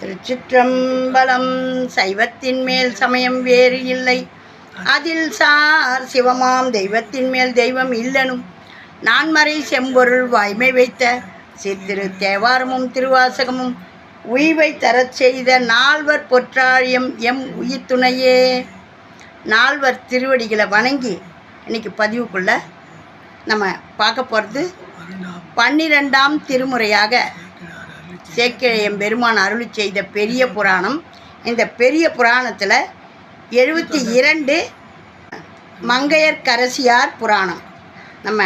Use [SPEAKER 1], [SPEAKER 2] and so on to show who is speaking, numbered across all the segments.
[SPEAKER 1] திருச்சிற்றம்பலம் சைவத்தின் மேல் சமயம் வேறு இல்லை. அதில் சார் சிவமாம் தெய்வத்தின் மேல் தெய்வம் இல்லனும். நான்மறை செம்பொருள் வாய்மை வைத்த சித்திரு தேவாரமும் திருவாசகமும் உய்வை தரச் செய்த நால்வர் பொற்றாழியம் எம் உயிர் துணையே. நால்வர் திருவடிகளை வணங்கி இன்னைக்கு பதிவுக்குள்ள நம்ம பார்க்க போகிறது பன்னிரெண்டாம் திருமுறையாக சேக்கிழையம் பெருமான் அருளி செய்த பெரிய புராணம். இந்த பெரிய புராணத்தில் எழுபத்தி இரண்டு மங்கையர் கரசியார் புராணம். நம்ம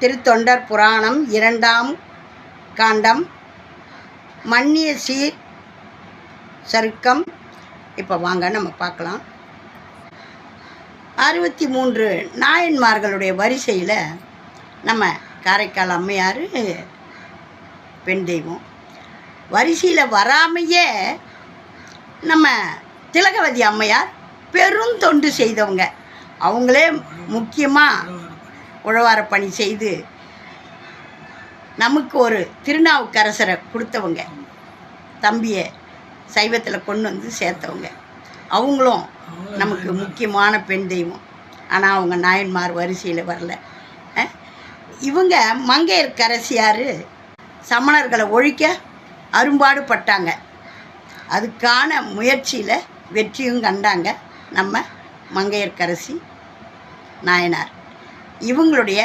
[SPEAKER 1] திருத்தொண்டர் புராணம் இரண்டாம் காண்டம். மன்னிய சீர் சருக்கம். இப்போ வாங்க நம்ம பார்க்கலாம். அறுபத்தி மூன்று நாயன்மார்களுடைய வரிசையில் நம்ம காரைக்கால் அம்மையார் பெண் தெய்வம். வரிசையில் வராமையே நம்ம திலகவதி அம்மையார் பெரும் தொண்டு செய்தவங்க. அவங்களே முக்கியமாக உழவார பணி செய்து நமக்கு ஒரு திருநாவுக்கரசரை கொடுத்தவங்க. தம்பியை சைவத்தில் கொண்டு வந்து சேர்த்தவங்க. அவங்களும் நமக்கு முக்கியமான பெண் தெய்வம். ஆனால் அவங்க நாயன்மார் வரிசையில் வரல. இவங்க மங்கையர் கரசியார் சமணர்களை ஒழிக்க அரும்பாடு பட்டாங்க அதுக்கான முயற்சியில் வெற்றியும் கண்டாங்க நம்ம மங்கையர்க்கரசி நாயனார். இவங்களுடைய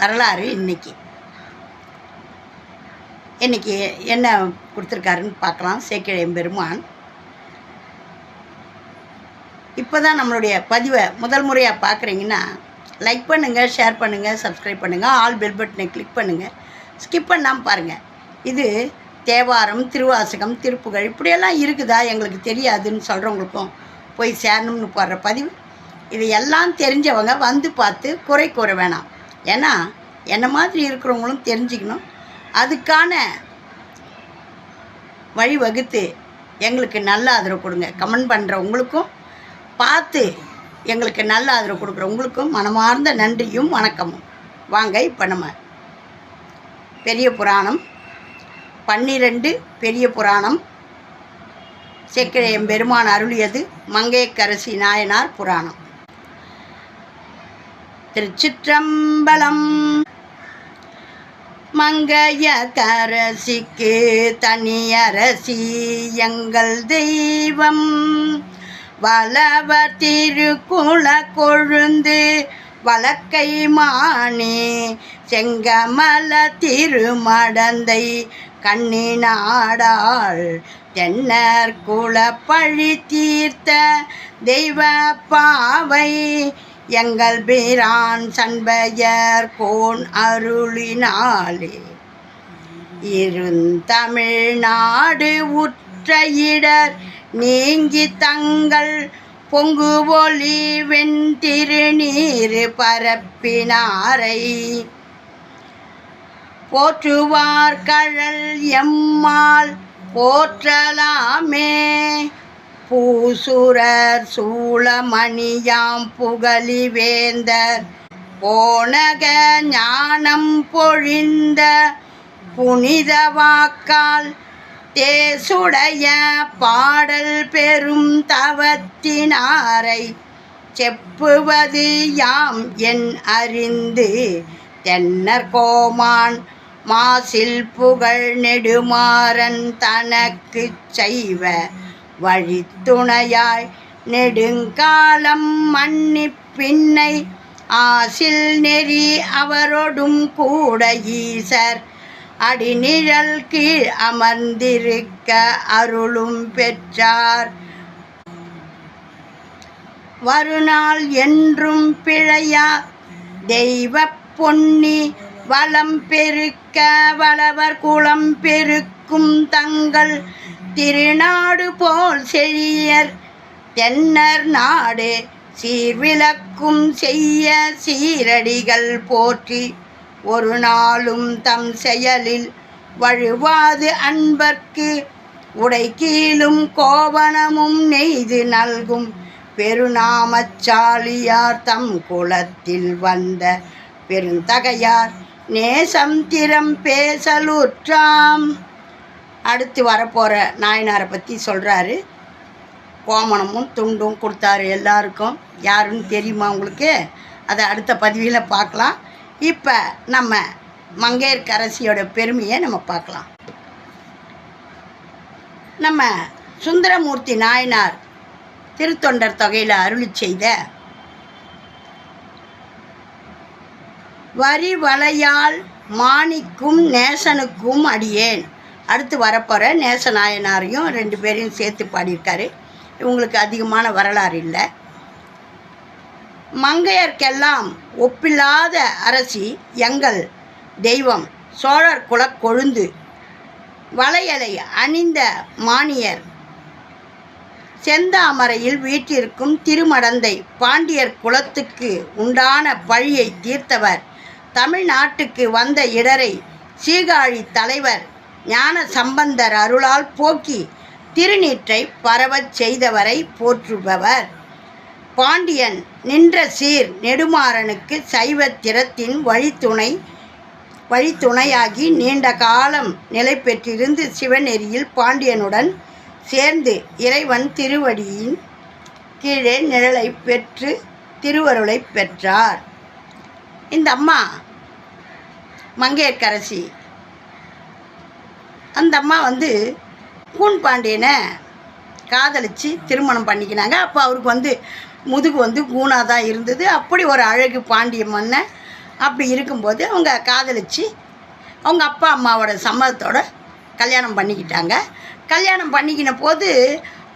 [SPEAKER 1] வரலாறு இன்னைக்கு. இன்னைக்கு என்ன கொடுத்துருக்காருன்னு பார்க்கலாம். சேக்கிழையம் பெருமான் இப்போ தான் நம்மளுடைய பதிவை முதல் முறையாக பார்க்குறீங்கன்னா லைக் பண்ணுங்கள் ஷேர் பண்ணுங்கள் சப்ஸ்கிரைப் பண்ணுங்கள் ஆல் பெல் பட்டனை கிளிக் பண்ணுங்கள் ஸ்கிப் பண்ணாமல் பாருங்கள் இது தேவாரம் திருவாசகம் திருப்புகழ் இப்படியெல்லாம் இருக்குதா? எங்களுக்கு தெரியாதுன்னு சொல்கிறவங்களுக்கும் போய் சேரணும்னு போடுற பதிவு. இது எல்லாம் தெரிஞ்சவங்க வந்து பார்த்து குறை கூற வேணாம். ஏன்னா என்ன மாதிரி இருக்கிறவங்களும் தெரிஞ்சுக்கணும். அதுக்கான வழிவகுத்து எங்களுக்கு நல்ல ஆதரவு கொடுங்க. கமெண்ட் பண்ணுற உங்களுக்கும் பார்த்து எங்களுக்கு நல்ல ஆதரவு கொடுக்குற உங்களுக்கும் மனமார்ந்த நன்றியும் வணக்கமும். வாங்க இப்போ நம்ம பெரிய புராணம். பன்னிரண்டு பெரிய புராணம். செக்கிழையம் பெருமான் அருளியது மங்கையக்கரசி நாயனார் புராணம். திருச்சிற்றம்பலம். மங்கைய கரசிக்கு தனியரசி எங்கள் தெய்வம். வளவ திருக்குள கொழுந்து வழக்கை மாணி செங்கமல திருமடந்தை கண்ணினாடாள் தென்னர் குல பழி தீர்த்த தெய்வ பாவை. எங்கள் பிரான் சண்பையர் கோன் அருளினாலே. இருந்தமிழ்நாடு உற்ற இடர் நீங்கி தங்கள் பொங்கு ஒளி வெண்திருநீர் பரப்பினாரை. போற்றுவார் கழல் எம்மாள் போற்றலாமே. பூசுரர் சூளமணியாம் புகழிவேந்தர். போனக ஞானம் பொழிந்த புனித வாக்கால் தேசுடைய பாடல் பெரும் தவத்தினாரை செப்புவது யாம் என் அறிந்து. தென்னர் கோமான் மாசில் புகழ் நெடுமாறன் தனக்கு செய்வ வழித்துணையாய் நெடுங்காலம் மன்னி பின்னை ஆசில் நெறி அவரோடும் கூட ஈசர். அடிநிழல் கீழ் அமர்ந்திருக்க அருளும் பெற்றார். வருநாள் என்றும் பிழையா தெய்வ பொன்னி வளம் பெருக்க வளவர் குளம் பெருக்கும் தங்கள் திருநாடு போல் செழியர். தென்னர் நாடு சீர்விளக்கும் செய்ய சீரடிகள் போற்றி ஒரு நாளும் தம் செயலில் வழுவாது அன்பர்க்கு. உடை கீழும் கோவணமும் நெய்து நல்கும் பெருநாமச்சாலியார் தம் குலத்தில் வந்த பெருந்தகையார். நேசம் திறம் பேசலுற்றாம். அடுத்து வரப்போகிற நாயனாரை பற்றி சொல்கிறாரு கோமணமும் துண்டும் கொடுத்தாரு எல்லாருக்கும். யாருன்னு தெரியுமா உங்களுக்கு? அதை அடுத்த பதிவில் பார்க்கலாம். இப்போ நம்ம மங்கையர்கரசியோட பெருமையை நம்ம பார்க்கலாம். நம்ம சுந்தரமூர்த்தி நாயனார் திருத்தொண்டர் தொகையில் அருளி செய்த வரி வலையால் மாணிக்கும் நேசனுக்கும் அடியேன். அடுத்து வரப்போகிற நேசநாயனாரையும் ரெண்டு பேரையும் சேர்த்து பாடியிருக்காரு. இவங்களுக்கு அதிகமான வரலாறு இல்லை. மங்கையர்க்கெல்லாம் ஒப்பில்லாத அரசி எங்கள் தெய்வம் சோழர் குலக் கொழுந்து வளையலை அணிந்த மானியர் செந்தாமரையில் வீட்டிற்கும் திருமடந்தை பாண்டியர் குலத்துக்கு உண்டான பழியை தீர்த்தவர் தமிழ்நாட்டுக்கு வந்த இடரை சீகாழி தலைவர் ஞான சம்பந்தர் அருளால் போக்கி திருநீற்றை பரவச் செய்தவரை போற்றுபவர். பாண்டியன் நின்ற சீர் நெடுமாறனுக்கு சைவ திறத்தின் வழித்துணை வழித்துணையாகி நீண்ட காலம் நிலை பெற்றிருந்து சிவநெறியில் பாண்டியனுடன் சேர்ந்து இறைவன் திருவடியின் கீழே நிழலை பெற்று திருவருளை பெற்றார். இந்த அம்மா மங்கையர்கரசி. அந்த அம்மா வந்து கூன் பாண்டியனை காதலித்து திருமணம் பண்ணிக்கினாங்க. அப்போ அவருக்கு வந்து முதுகு வந்து கூனாக தான் இருந்தது. அப்படி ஒரு அழகு பாண்டிய மன்னன் அப்படி இருக்கும்போது அவங்க காதலித்து அவங்க அப்பா அம்மாவோட சம்மதத்தோட கல்யாணம் பண்ணிக்கிட்டாங்க. கல்யாணம் பண்ணிக்கின போது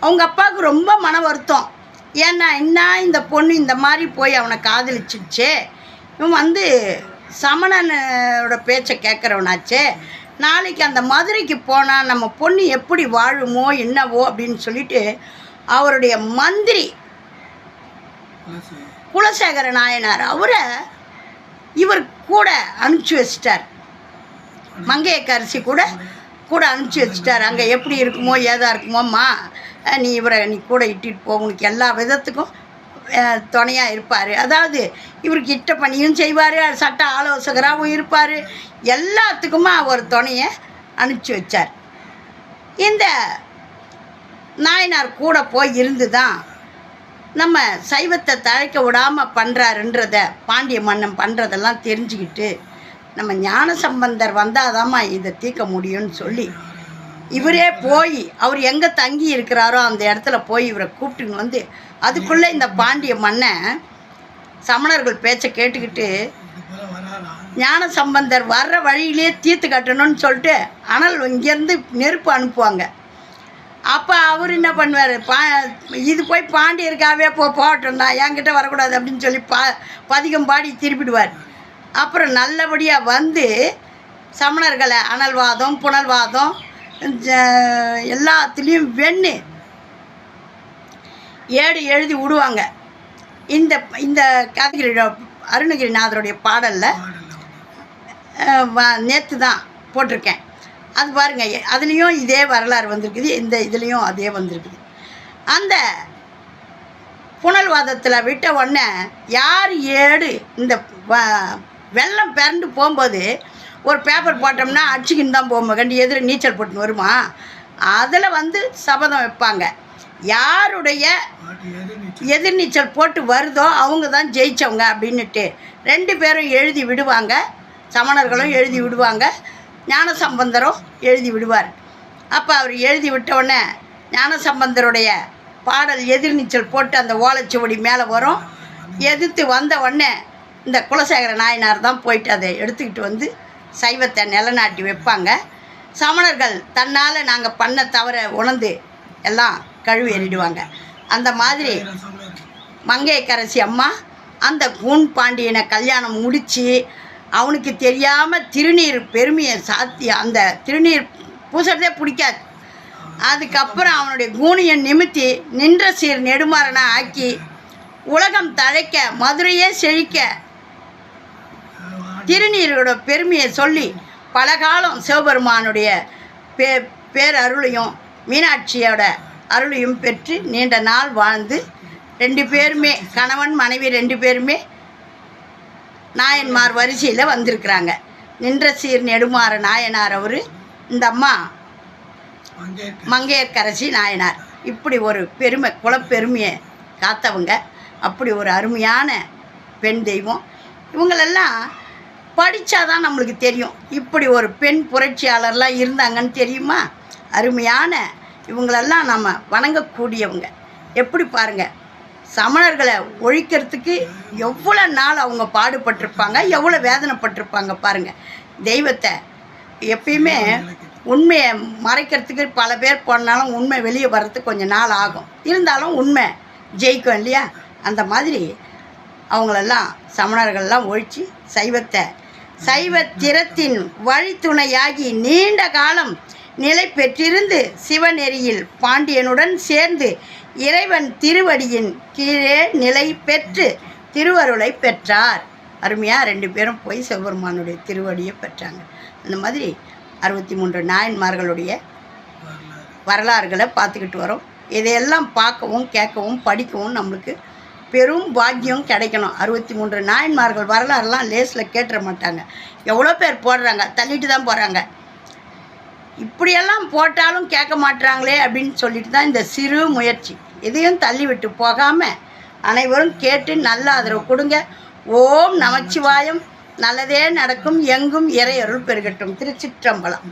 [SPEAKER 1] அவங்க அப்பாவுக்கு ரொம்ப மன வருத்தம். ஏன்னா என்ன இந்த பொண்ணு இந்த மாதிரி போய் அவனை காதலிச்சிடுச்சே இவன் வந்து சமணனோட பேச்சை கேட்குறவனாச்சே நாளைக்கு அந்த மதுரைக்கு போனால் நம்ம பொண்ணு எப்படி வாழுமோ என்னவோ அப்படின்னு சொல்லிட்டு அவருடைய மந்திரி குலசேகர நாயனார் அவரை இவர் கூட அனுப்பிச்சி வச்சிட்டார். மங்கையக்கரசி கூட கூட அனுப்பிச்சி வச்சிட்டார். அங்கே எப்படி இருக்குமோ ஏதா இருக்குமோம்மா நீ இவரை நீ கூட இட்டுட்டு போ உனக்கு எல்லா விதத்துக்கும் துணையாக இருப்பார். அதாவது இவருக்கு இட்ட பணியும் செய்வார் சட்ட ஆலோசகராகவும் இருப்பார். எல்லாத்துக்குமா அவர் துணையை அனுப்பிச்சி வச்சார். இந்த நாயனார் கூட போய் இருந்து தான் நம்ம சைவத்தை தழைக்க விடாமல் பண்ணுறாருன்றத பாண்டிய மன்னன் பண்ணுறதெல்லாம் தெரிஞ்சுக்கிட்டு நம்ம ஞான சம்பந்தர் வந்தாதாம்மா இதை தீர்க்க முடியும்னு சொல்லி இவரே போய் அவர் எங்கே தங்கி இருக்கிறாரோ அந்த இடத்துல போய் இவரை கூப்பிட்டுன்னு வந்து அதுக்குள்ளே இந்த பாண்டிய மன்னன் சமணர்கள் பேச்சை கேட்டுக்கிட்டு ஞான சம்பந்தர் வர்ற வழியிலே தீர்த்து கட்டணும்னு சொல்லிட்டு அனல் இங்கேருந்து நெருப்பு அனுப்புவாங்க. அப்போ அவர் என்ன பண்ணுவார்? பா இது போய் பாண்டியருக்காகவே போ போகட்டும் நான் என்கிட்ட வரக்கூடாது அப்படின்னு சொல்லி பா பதிகம் பாடி திருப்பிடுவார். அப்புறம் நல்லபடியாக வந்து சமணர்களை அனல்வாதம் புனல்வாதம் எல்லாத்துலேயும் வெண்ணு. ஏடு எழுதி விடுவாங்க. இந்த இந்த கதகிரி அருணகிரிநாதருடைய பாடலில் நேற்று தான் போட்டிருக்கேன். அது பாருங்கள் அதுலேயும் இதே வரலாறு வந்திருக்குது இந்த இதுலேயும் அதே வந்திருக்குது. அந்த புனல்வாதத்தில் விட்ட உடனே யார் ஏடு இந்த வெள்ளம் பிறண்டு போகும்போது ஒரு பேப்பர் போட்டோம்னா அடிச்சுக்கின்னு தான் போகும் கண்டி எதிர நீச்சல் போட்டுன்னு வருமா? அதில் வந்து சபதம் வைப்பாங்க. யாருடைய எதிர்நீச்சல் போட்டு வருதோ அவங்க தான் ஜெயித்தவங்க அப்படின்னுட்டு ரெண்டு பேரும் எழுதி விடுவாங்க. சமணர்களும் எழுதி விடுவாங்க. ஞானசம்பந்தரும் எழுதி விடுவார். அப்போ அவர் எழுதி விட்ட உடனே ஞானசம்பந்தருடைய பாடல் எதிர்நீச்சல் போட்டு அந்த ஓலைச்சுவடி மேலே வரும். எதிர்த்து வந்த உடனே இந்த குலசேகர நாயனார் தான் போயிட்டு அதை எடுத்துக்கிட்டு வந்து சைவத்தை நிலநாட்டி வைப்பாங்க. சமணர்கள் தன்னால் நாங்கள் பண்ண தவற உணர்ந்து எல்லாம் கழுவி எறிடுவாங்க. அந்த மாதிரி மங்கையக்கரசி அம்மா அந்த கூன் பாண்டியனை கல்யாணம் முடித்து அவனுக்கு தெரியாமல் திருநீர் பெருமையை சாத்தி அந்த திருநீர் பூசுறதே பிடிக்காது. அதுக்கப்புறம் அவனுடைய கூனியை நிமித்தி நின்ற சீர் நெடுமாறனை ஆக்கி உலகம் தழைக்க மதுரையே செழிக்க திருநீரோட பெருமையை சொல்லி பல காலம் சிவபெருமானுடைய பே பேரருளையும் மீனாட்சியோட அருளையும் பெற்று நீண்ட நாள் வாழ்ந்து ரெண்டு பேருமே கணவன் மனைவி ரெண்டு பேருமே நாயன்மார் வரிசையில் வந்திருக்கிறாங்க. நின்ற சீர் நெடுமாற நாயனார் அவர் இந்த அம்மா மங்கையர்க்கரசி நாயனார். இப்படி ஒரு பெருமை குலப்பெருமையை காத்தவங்க. அப்படி ஒரு அருமையான பெண் தெய்வம். இவங்களெல்லாம் படித்தாதான் நம்மளுக்கு தெரியும். இப்படி ஒரு பெண் புரட்சியாளர்லாம் இருந்தாங்கன்னு தெரியுமா? அருமையான இவங்களெல்லாம் நம்ம வணங்கக்கூடியவங்க. எப்படி பாருங்க சமணர்களை ஒழிக்கிறதுக்கு எவ்வளோ நாள் அவங்க பாடுபட்டிருப்பாங்க எவ்வளோ வேதனைப்பட்டிருப்பாங்க பாருங்கள் தெய்வத்தை எப்பயுமே உண்மையை மறைக்கிறதுக்கு பல பேர் போனாலும் உண்மை வெளியே வர்றதுக்கு கொஞ்சம் நாள் ஆகும். இருந்தாலும் உண்மை ஜெயிக்கும் இல்லையா? அந்த மாதிரி அவங்களெல்லாம் சமணர்கள்லாம் ஒழித்து சைவத்தை சைவ வழித்துணையாகி நீண்ட காலம் நிலை பெற்றிருந்து சிவநெறியில் பாண்டியனுடன் சேர்ந்து இறைவன் திருவடியின் கீழே நிலை பெற்று திருவருளை பெற்றார். அருமையாக ரெண்டு பேரும் போய் சிவபெருமானுடைய திருவடியை பெற்றாங்க. அந்த மாதிரி அறுபத்தி மூன்று நாயன்மார்களுடைய வரலாறுகளை பார்த்துக்கிட்டு வரோம். இதையெல்லாம் பார்க்கவும் கேட்கவும் படிக்கவும் நம்மளுக்கு பெரும் பாக்கியம் கிடைக்கணும். அறுபத்தி மூன்று நாயன்மார்கள் வரலாறுலாம் லேஸில் கேட்டுற மாட்டாங்க. எவ்வளோ பேர் போடுறாங்க? தள்ளிட்டு தான் போகிறாங்க இப்படியெல்லாம் போட்டாலும் கேட்க மாட்றாங்களே அப்படின்னு சொல்லிட்டு தான் இந்த சிறு முயற்சி. இதையும் தள்ளி விட்டு போகாமல் அனைவரும் கேட்டு நல்ல ஆதரவு கொடுங்க. ஓம் நமச்சிவாயம். நல்லதே நடக்கும். எங்கும் இறையருள் பெருகட்டும். திருச்சிற்றம்பலம்.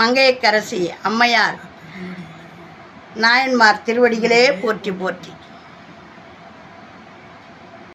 [SPEAKER 1] மங்கையக்கரசி அம்மையார். நாயன்மார் திருவடிகளே போற்றி போற்றி.